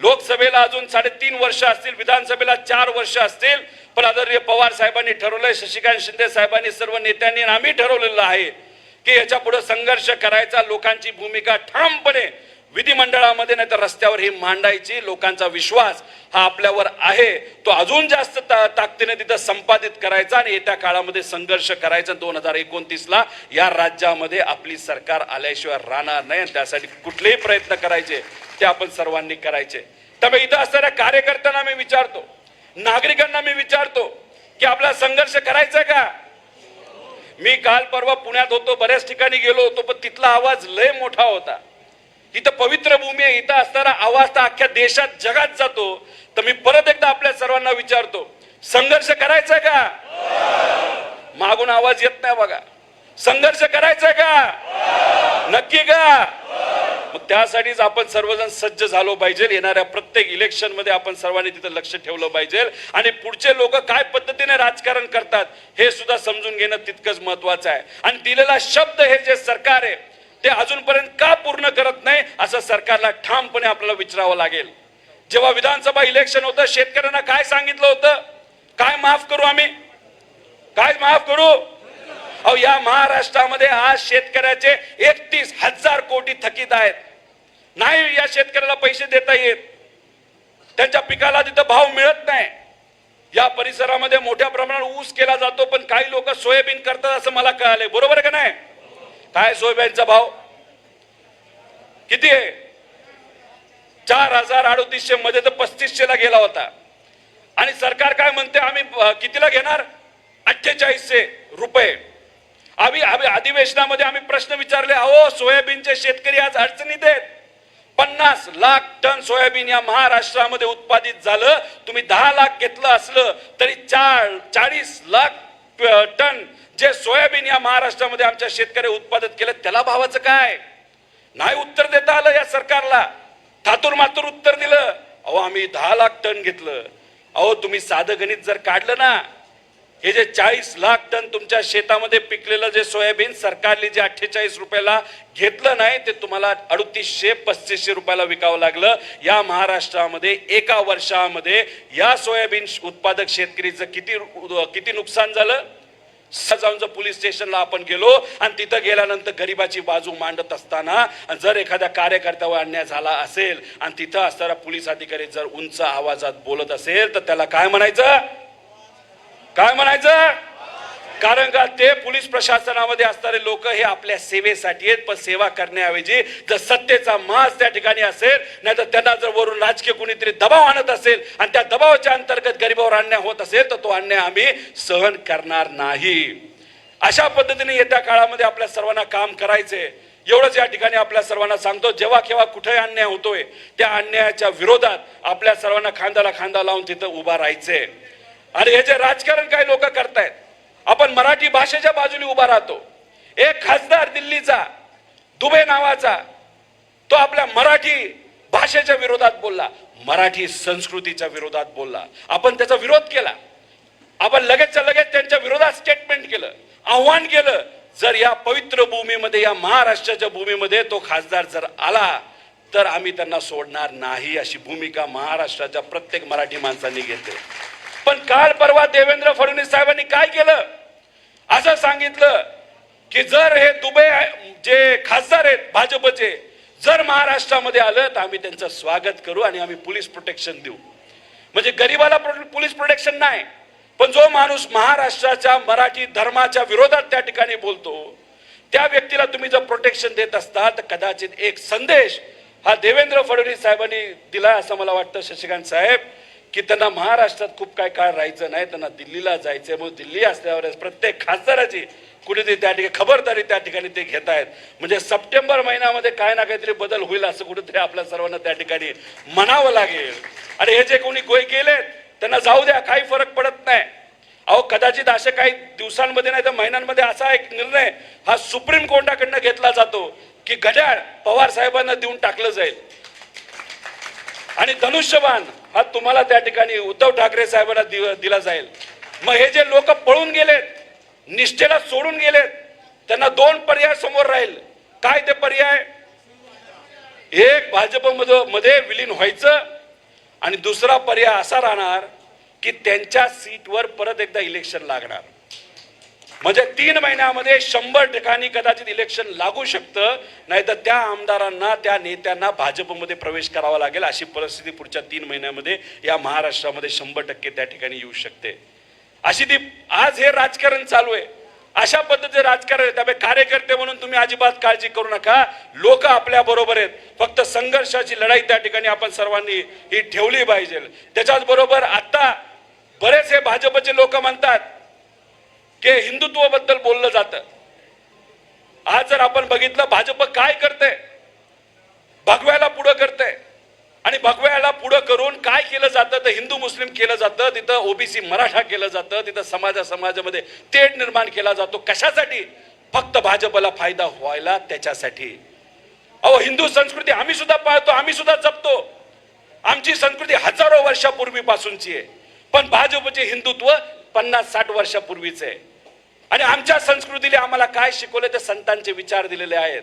लोकसभेला अजून साडेतीन वर्ष असतील विधानसभेला चार वर्ष असतील पण आदरणीय पवार साहेबांनी ठरवलंय शशिकांत शिंदे साहेबांनी सर्व नेत्यांनी आम्ही ठरवलेलं आहे की याच्यापुढे संघर्ष करायचा लोकांची भूमिका ठामपणे विधिमंडळामध्ये नाही तर रस्त्यावर ही मांडायची लोकांचा विश्वास हा आपल्यावर आहे. तो अजून जास्त ता- ताकदीने तिथं संपादित करायचा आणि येत्या काळामध्ये संघर्ष करायचा. दोन हजार एकोणतीसला या राज्यामध्ये आपली सरकार आल्याशिवाय राहणार नाही आणि त्यासाठी कुठलेही प्रयत्न करायचे ते आपण सर्वांनी करायचे. त्यामुळे इथं असणाऱ्या कार्यकर्त्यांना मी विचारतो नागरिकांना मी विचारतो की आपला संघर्ष करायचा का? मी काल परवा पुण्यात होतो बऱ्याच ठिकाणी गेलो होतो पण तिथला आवाज लय मोठा होता. इथं पवित्र भूमी आहे इथं असणारा आवाज तर अख्ख्या देशात जगात जातो. तर मी परत एकदा आपल्या सर्वांना विचारतो संघर्ष करायचा का? मागून आवाज येत नाही बघा. संघर्ष करायचा का? नक्की का? मग त्यासाठीच आपण सर्वजण सज्ज झालो पाहिजे. येणाऱ्या प्रत्येक इलेक्शनमध्ये आपण सर्वांनी तिथं लक्ष ठेवलं पाहिजे. आणि पुढचे लोक काय पद्धतीने राजकारण करतात हे सुद्धा समजून घेणं तितकंच महत्वाचं आहे. आणि दिलेला शब्द हे जे सरकार आहे ते अजूनपर्यंत का पूर्ण करत नाही असं सरकारला ठामपणे आपल्याला विचारावं लागेल. जेव्हा विधानसभा इलेक्शन होतं शेतकऱ्यांना काय सांगितलं होतं? काय माफ करू आम्ही? काय माफ करू? अहो या महाराष्ट्रामध्ये आज शेतकऱ्याचे एकतीस हजार कोटी थकीत आहेत. नाही या शेतकऱ्याला पैसे देता येत. त्यांच्या पिकाला तिथं भाव मिळत नाही. या परिसरामध्ये मोठ्या प्रमाणात ऊस केला जातो पण काही लोक सोयाबीन करतात असं मला कळालंय. बरोबर का नाही? काय सोयाबीनचा भाव? किती आहे? चार हजार अडोतीसशे मध्ये तर पस्तीसशे ला गेला होता. आणि सरकार काय म्हणते? आम्ही कितीला घेणार? अठ्ठेचाळीसशे रुपये. आम्ही आम्ही अधिवेशनामध्ये आम्ही प्रश्न विचारले अहो सोयाबीनचे शेतकरी आज अडचणीत आहेत. पन्नास लाख टन सोयाबीन या महाराष्ट्रामध्ये उत्पादित झालं. तुम्ही दहा लाख घेतलं असलं तरी चार चाळीस लाख टन जे सोयाबीन या महाराष्ट्रामध्ये आमच्या शेतकरी उत्पादित केलं त्याला भावाचं काय? नाही उत्तर देता आलं या सरकारला. थातूर मातूर उत्तर दिलं. अहो आम्ही दहा लाख टन घेतलं. अहो तुम्ही साधं गणित जर काढलं ना हे जे चाळीस लाख टन तुमच्या शेतामध्ये पिकलेलं जे सोयाबीन सरकारने जे अठ्ठेचाळीस रुपयाला घेतलं नाही ते तुम्हाला अडतीसशे पस्तीसशे रुपयाला विकावं लागलं. या महाराष्ट्रामध्ये एका वर्षामध्ये या सोयाबीन उत्पादक शेतकरीचं किती किती नुकसान झालं? जाऊन जर पोलीस स्टेशनला आपण गेलो आणि तिथं गेल्यानंतर गरिबाची बाजू मांडत असताना जर एखाद्या कार्यकर्त्यावर अन्याय झाला असेल आणि तिथं असताना पोलीस अधिकारी जर उंच आवाजात बोलत असेल तर त्याला काय म्हणायचं? काय म्हणायचं? कारण का ते पोलीस प्रशासनामध्ये असणारे लोक हे आपल्या सेवेसाठी आहेत पण सेवा करण्याऐवजी जर सत्तेचा मास त्या ठिकाणी असेल नाही तर त्यांना जर वरून राजकीय कुणीतरी दबाव आणत असेल आणि त्या दबावाच्या अंतर्गत गरिबावर अन्याय होत असेल तर तो अन्याय आम्ही सहन करणार नाही. अशा पद्धतीने येत्या काळामध्ये आपल्या सर्वांना काम करायचंय एवढंच या ठिकाणी आपल्या सर्वांना सांगतो जेव्हा केव्हा कुठे अन्याय होतोय त्या अन्यायाच्या विरोधात आपल्या सर्वांना खांद्याला खांदा लावून तिथं उभा राहायचंय. आणि हे जे राजकारण काही लोक करतायत आपण मराठी भाषेच्या बाजूने उभा राहतो. एक खासदार दिल्लीचा दुबे नावाचा तो आपल्या मराठी भाषेच्या विरोधात बोलला मराठी संस्कृतीच्या विरोधात बोलला. आपण त्याचा विरोध केला. आपण लगेचच्या लगेच त्यांच्या विरोधात स्टेटमेंट केलं. आव्हान केलं जर या पवित्र भूमीमध्ये या महाराष्ट्राच्या भूमीमध्ये तो खासदार जर आला तर आम्ही त्यांना सोडणार नाही अशी भूमिका महाराष्ट्राच्या प्रत्येक मराठी माणसांनी घेतली. पण काल परवा देवेंद्र फडणवीस साहेबांनी काय केलं? असं सांगितलं की जर हे दुबई जे खासदार आहेत भाजपचे जर महाराष्ट्रामध्ये आलं तर आम्ही त्यांचं स्वागत करू आणि आम्ही पोलीस प्रोटेक्शन देऊ. म्हणजे गरीबाला पोलीस प्रोटेक्शन नाही पण जो माणूस महाराष्ट्राच्या मराठी धर्माच्या विरोधात त्या ठिकाणी बोलतो त्या व्यक्तीला तुम्ही जर प्रोटेक्शन देत असता तर कदाचित एक संदेश हा देवेंद्र फडणवीस साहेबांनी दिला असं मला वाटतं शशिकांत साहेब. की त्यांना महाराष्ट्रात खूप काय काळ राहायचं नाही त्यांना दिल्लीला जायचंय. मग दिल्ली असल्यावर प्रत्येक खासदाराची कुठेतरी त्या ठिकाणी खबरदारी त्या ठिकाणी ते घेत आहेत. म्हणजे सप्टेंबर महिन्यामध्ये काय ना काहीतरी बदल होईल असं कुठेतरी आपल्या सर्वांना त्या ठिकाणी म्हणावं लागेल. आणि हे जे कोणी गोय गेलेत त्यांना जाऊ द्या काही फरक पडत नाही. अहो कदाचित असे काही दिवसांमध्ये नाही तर महिन्यांमध्ये असा एक निर्णय हा सुप्रीम कोर्टाकडनं घेतला जातो की घड्याळ पवार साहेबांना देऊन टाकलं जाईल. आणि धनुष्यबाण हा तुम्हाला त्या ठिकाणी उद्धव ठाकरे साहेबांना दि- दिला जाईल. मग हे जे लोक पळून गेलेत निष्ठेला सोडून गेलेत त्यांना दोन पर्याय समोर राहील. काय ते पर्याय? एक भाजपमध्ये मध्ये विलीन व्हायचं आणि दुसरा पर्याय असा राहणार की त्यांच्या सीटवर परत एकदा इलेक्शन लागणार. म्हणजे तीन महिन्यामध्ये शंभर ठिकाणी कदाचित इलेक्शन लागू शकतं नाही तर त्या आमदारांना त्या नेत्यांना भाजपमध्ये प्रवेश करावा लागेल अशी परिस्थिती पुढच्या तीन महिन्यामध्ये या महाराष्ट्रामध्ये शंभर टक्के त्या ठिकाणी येऊ शकते. अशी ती आज हे राजकारण चालू आहे. अशा पद्धतीचे राजकारण आहे. त्यामुळे कार्यकर्ते म्हणून तुम्ही अजिबात काळजी करू नका. लोक आपल्या बरोबर आहेत. फक्त संघर्षाची लढाई त्या ठिकाणी आपण सर्वांनी ही ठेवली पाहिजे. त्याच्याच बरोबर आता बरेच हे भाजपचे लोक म्हणतात की हिंदुत्वाबद्दल बोललं जातं. आज जर आपण बघितलं भाजप काय करते भगव्याला पुढं करते आणि भगव्याला पुढं करून काय केलं जातं? तर हिंदू मुस्लिम केलं जातं तिथं ओबीसी मराठा केलं जातं तिथं समाजा समाजामध्ये तेढ निर्माण केला जातो. कशासाठी? फक्त भाजपला फायदा व्हायला त्याच्यासाठी. अहो हिंदू संस्कृती आम्ही सुद्धा पाळतो आम्ही सुद्धा जपतो. आमची संस्कृती हजारो वर्षापूर्वीपासूनची आहे. पण भाजपचे हिंदुत्व पन्नास साठ वर्षापूर्वीचे आहे. आणि आमच्या संस्कृतीने आम्हाला काय शिकवले ते संतांचे विचार दिलेले आहेत.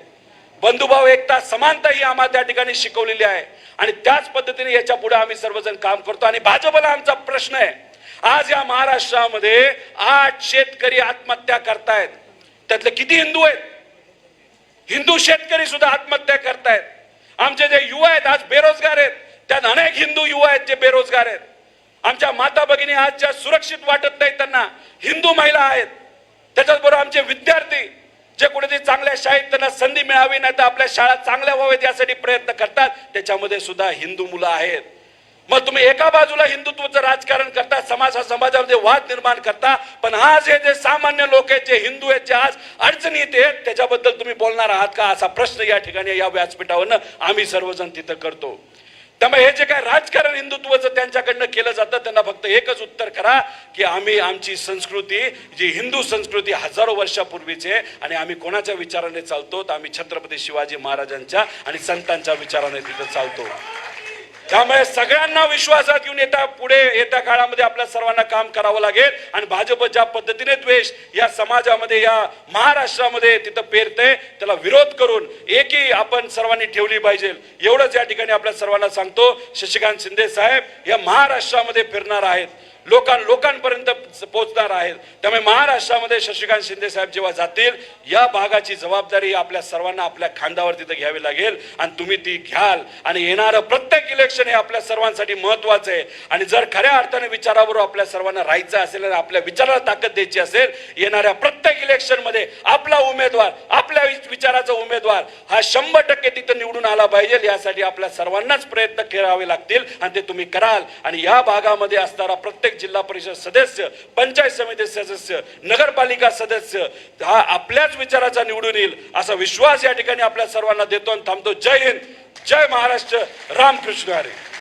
बंधुभाव एकता समानता ही आम्हाला त्या ठिकाणी शिकवलेली आहे. आणि त्याच पद्धतीने याच्यापुढे आम्ही सर्वजण काम करतो. आणि भाजपला आमचा प्रश्न आहे आज या महाराष्ट्रामध्ये आठ शेतकरी आत्महत्या करतायत. त्यातले किती हिंदू आहेत? हिंदू शेतकरी सुद्धा आत्महत्या करतायत. आमचे जे युवा आहेत आज बेरोजगार आहेत. त्यात अनेक हिंदू युवा आहेत जे बेरोजगार आहेत. आमच्या माता भगिनी आज ज्या सुरक्षित वाटत नाही त्यांना. हिंदू महिला आहेत. त्याच्याचबरोबर आमचे विद्यार्थी जे कुठेतरी चांगल्या शाळेत त्यांना संधी मिळावी नाही तर आपल्या शाळा चांगल्या व्हावेत यासाठी प्रयत्न करतात त्याच्यामध्ये सुद्धा हिंदू मुलं आहेत. मग तुम्ही एका बाजूला हिंदुत्वाचं राजकारण करता समाजा समाजामध्ये वाद निर्माण करता पण आज हे जे सामान्य लोक आहेत जे हिंदू आहेत जे आज अडचणीत आहेत त्याच्याबद्दल तुम्ही बोलणार आहात का? असा प्रश्न या ठिकाणी या व्यासपीठावरनं आम्ही सर्वजण तिथं करतो. त्यामुळे हे जे काय राजकारण हिंदुत्वाचं त्यांच्याकडनं केलं जातं त्यांना फक्त एकच उत्तर करा की आम्ही आमची संस्कृती जी हिंदू संस्कृती हजारो वर्षापूर्वीचे आणि आम्ही कोणाच्या विचाराने चालतो तर आम्ही छत्रपती शिवाजी महाराजांच्या आणि संतांच्या विचाराने तिथं चालतो. त्यामुळे सगळ्यांना विश्वासात घेऊन येता पुढे येत्या काळामध्ये आपल्या सर्वांना काम करावं लागेल. आणि भाजप ज्या पद्धतीने द्वेष या समाजामध्ये या महाराष्ट्रामध्ये तिथं पेरते त्याला विरोध करून एकही आपण सर्वांनी ठेवली पाहिजे. एवढंच या ठिकाणी आपल्या सर्वांना सांगतो. शशिकांत शिंदे साहेब या महाराष्ट्रामध्ये फिरणार आहेत. लोकां लोकांपर्यंत पोहोचणार आहेत. त्यामुळे महाराष्ट्रामध्ये शशिकांत शिंदे साहेब जेव्हा जातील या भागाची जबाबदारी आपल्या सर्वांना आपल्या खांद्यावर तिथं घ्यावी लागेल. आणि तुम्ही ती घ्याल. आणि येणारं प्रत्येक इलेक्शन हे आपल्या सर्वांसाठी महत्वाचं आहे. आणि जर खऱ्या अर्थाने विचाराबरोबर आपल्या सर्वांना राहायचं असेल आणि आपल्या विचाराला ताकद द्यायची असेल येणाऱ्या प्रत्येक इलेक्शनमध्ये आपला उमेदवार आपल्या विचाराचा उमेदवार हा शंभर टक्के तिथं निवडून आला पाहिजे. यासाठी आपल्या सर्वांनाच प्रयत्न करावे लागतील. आणि ते तुम्ही कराल. आणि या भागामध्ये असणारा प्रत्येक जिल्हा परिषद सदस्य पंचायत समिती सदस्य नगरपालिका सदस्य हा आपल्याच विचाराचा निवडून येईल असा विश्वास या ठिकाणी आपल्या सर्वांना देतो आणि थांबतो. जय हिंद जय महाराष्ट्र रामकृष्ण हरी.